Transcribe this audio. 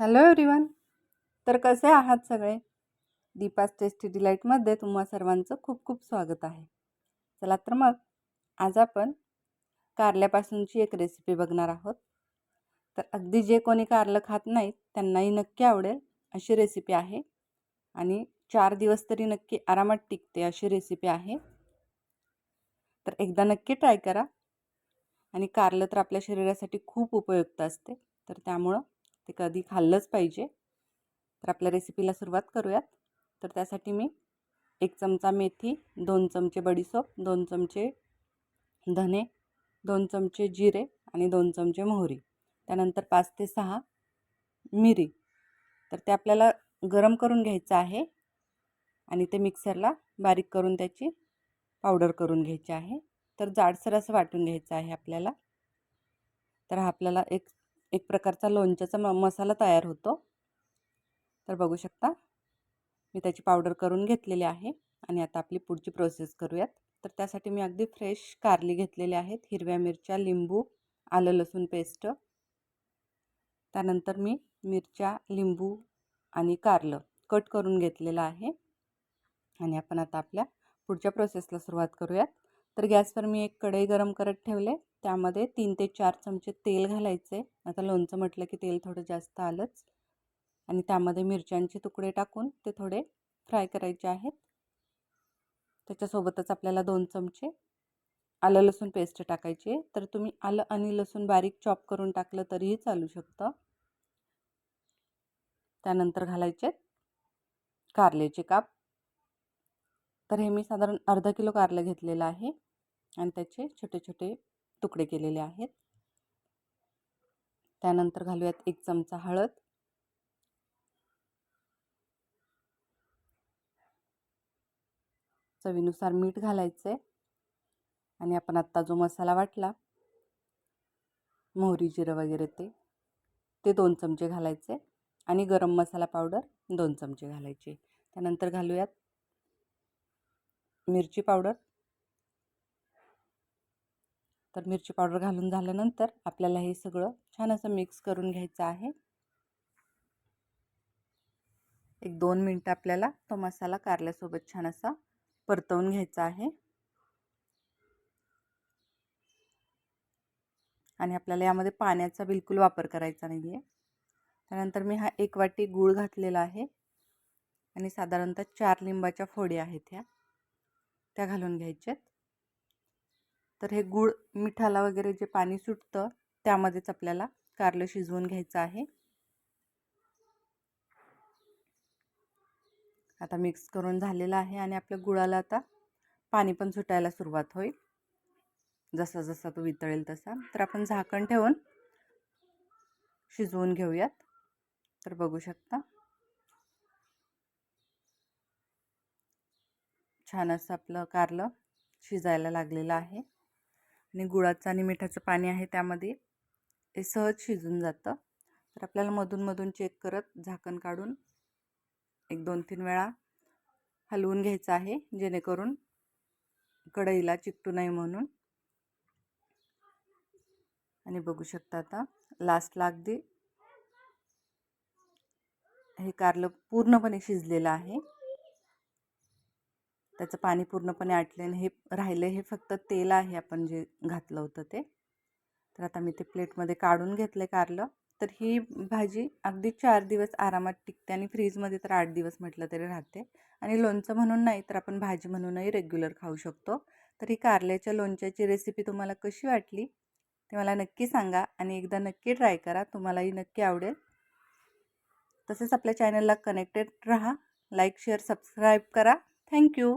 Hello everyone तर कसे आहात सगळे? दीपास टेस्टी डिलाईटमध्ये तुम्हा सर्वांचं खूप खूप स्वागत आहे. चला तर मग आज आपण कारल्यापासूनची एक रेसिपी बघणार आहोत. तर अगदी जे कोणी कारलं खात नाहीत त्यांनाही नक्की आवडेल अशी रेसिपी आहे. आणि चार दिवस तरी नक्की आरामात टिकते अशी रेसिपी आहे. तर एकदा नक्की ट्राय करा. आणि कारलं तर आपल्या शरीरासाठी खूप उपयुक्त असते. तर त्यामुळं ते कधी खाल्लंच पाहिजे. तर आपल्या रेसिपीला सुरुवात करूयात. तर त्यासाठी मी एक चमचा मेथी दोन चमचे बडीसोप दोन चमचे धने दोन चमचे जिरे आणि दोन चमचे मोहरी. त्यानंतर पाच ते सहा मिरी. तर ते आपल्याला गरम करून घ्यायचं आहे आणि ते मिक्सरला बारीक करून त्याची पावडर करून घ्यायची आहे. तर जाडसर असं वाटून घ्यायचं आहे आपल्याला. तर हा आपल्याला एक एक प्रकारचा लोणच्याचा म मसाला तयार होतो. तर बघू शकता. मी त्याची पावडर करून घेतलेली आहे आणि आता आपली पुढची प्रोसेस करूयात. तर त्यासाठी मी अगदी फ्रेश कारली घेतलेले आहेत. हिरव्या मिरच्या लिंबू आलं लसूण पेस्ट. त्यानंतर मी मिरच्या लिंबू आणि कारलं कट करून घेतलेलं आहे. आणि आपण आता आपल्या पुढच्या प्रोसेसला सुरुवात करूयात. तर गॅसवर मी एक कढई गरम करत ठेवले. त्यामध्ये तीन ते चार चमचे तेल घालायचे. आता लोणचं म्हटलं की तेल थोडं जास्त आलंच. आणि त्यामध्ये मिरच्यांचे तुकडे टाकून ते थोडे फ्राय करायचे आहेत. त्याच्यासोबतच आपल्याला दोन चमचे आलं लसूण पेस्ट टाकायचे तर तुम्ही आलं आणि लसूण बारीक चॉप करून टाकलं तरीही चालू शकतं. त्यानंतर घालायचे कारल्याचे काप. तर हे मी साधारण अर्धा किलो कारलं घेतलेलं आहे आणि त्याचे छोटे छोटे तुकडे केलेले आहेत. त्यानंतर घालूयात एक चमचा हळद. चवीनुसार मीठ घालायचं आहे आणि आपण आत्ता जो मसाला वाटला मोहरी जिरं वगैरे ते ते दोन चमचे घालायचे आणि गरम मसाला पावडर दोन चमचे घालायचे. त्यानंतर घालूयात मिरची पावडर. तर मिरची पावडर घालून झाल्यानंतर आपल्याला हे सगळं छान असं मिक्स करून घ्यायचं आहे. एक दोन मिनटं आपल्याला तो मसाला कारल्यासोबत छान असा परतवून घ्यायचा आहे. आणि आपल्याला यामध्ये पाण्याचा बिलकुल वापर करायचा नाही आहे त्यानंतर मी हा एक वाटी गूळ घातलेला आहे. आणि साधारणतः चार लिंबाच्या फोडी आहेत ह्या. त्या घालून घ्यायच्यात. तर हे गूळ मिठाला वगैरे जे पाणी सुटतं त्यामध्येच आपल्याला कारलं शिजवून घ्यायचं आहे. आता मिक्स करून झालेलं आहे आणि आपल्या गुळाला आता पाणी पण सुटायला सुरुवात होईल. जसा जसा तो वितळेल तसा. तर आपण झाकण ठेवून शिजवून घेऊयात. तर बघू शकता. छान असं आपलं कारलं शिजायला लागलेलं आहे. आणि गुळाचं आणि मिठाचं पाणी आहे त्यामध्ये. हे सहज शिजून जातं. तर आपल्याला मधून मधून चेक करत झाकण काढून एक दोन तीन वेळा हलवून घ्यायचं आहे जेणेकरून कढईला चिकटू नये म्हणून. आणि बघू शकता आता लास्टला अगदी हे कारलं पूर्णपणे शिजलेलं आहे. त्याचं पाणी पूर्णपणे आटले आणि हे राहिलं हे फक्त तेल आहे आपण जे घातलं होतं ते. तर आता मी ते प्लेटमध्ये काढून घेतलं कारलं. तर ही भाजी अगदी चार दिवस आरामात टिकते आणि फ्रीजमध्ये तर आठ दिवस म्हटलं तरी राहते. आणि लोणचं म्हणून नाही तर आपण भाजी म्हणूनही रेग्युलर खाऊ शकतो. तर ही कारल्याच्या लोणच्याची रेसिपी तुम्हाला कशी वाटली ते मला नक्की सांगा आणि एकदा नक्की ट्राय करा. तुम्हालाही नक्की आवडेल. तसेच आपल्या चॅनलला कनेक्टेड राहा लाईक शेअर सबस्क्राईब करा. Thank you!